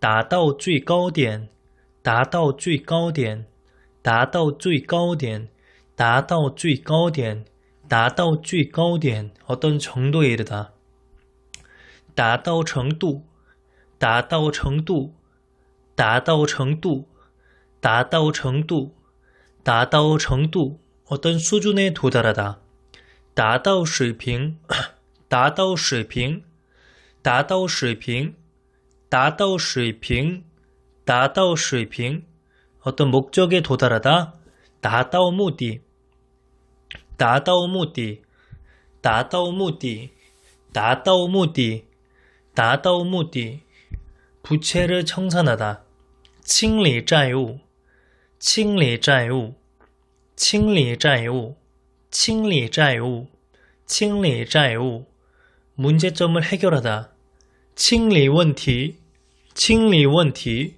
达到最高点，达到最高点，达到最高点，达到最高点，达到最高点，어떤정도에이르다达到程度，达到程度，达到程度，达到程度，达到程度，어떤수준에도달하다达到水平，达到水平，达到水平。 达到水平，达到水平，어떤목적에도달하다达到目的，达到目的，达到目的，达到目的，达到目的，부채를청산하다清理债务，清理债务，清理债务，清理债务，清理债务，문제점을해결하다清理问题。 清理问题，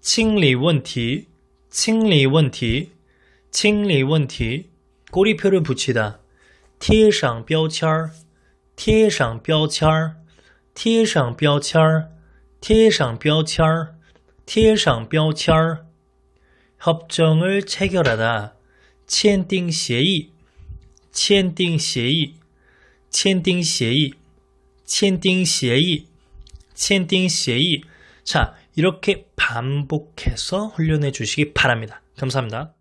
清理问题，清理问题，清理问题。꼬리표를붙이 다， 贴上标签儿，贴上标签儿，贴上标签儿，贴上标签儿，贴上标签儿。협정을체결하 다， 签订协议，签订协议，签订协议，签订协议，签订协议。 자, 이렇게 반복해서 훈련해 주시기 바랍니다. 감사합니다.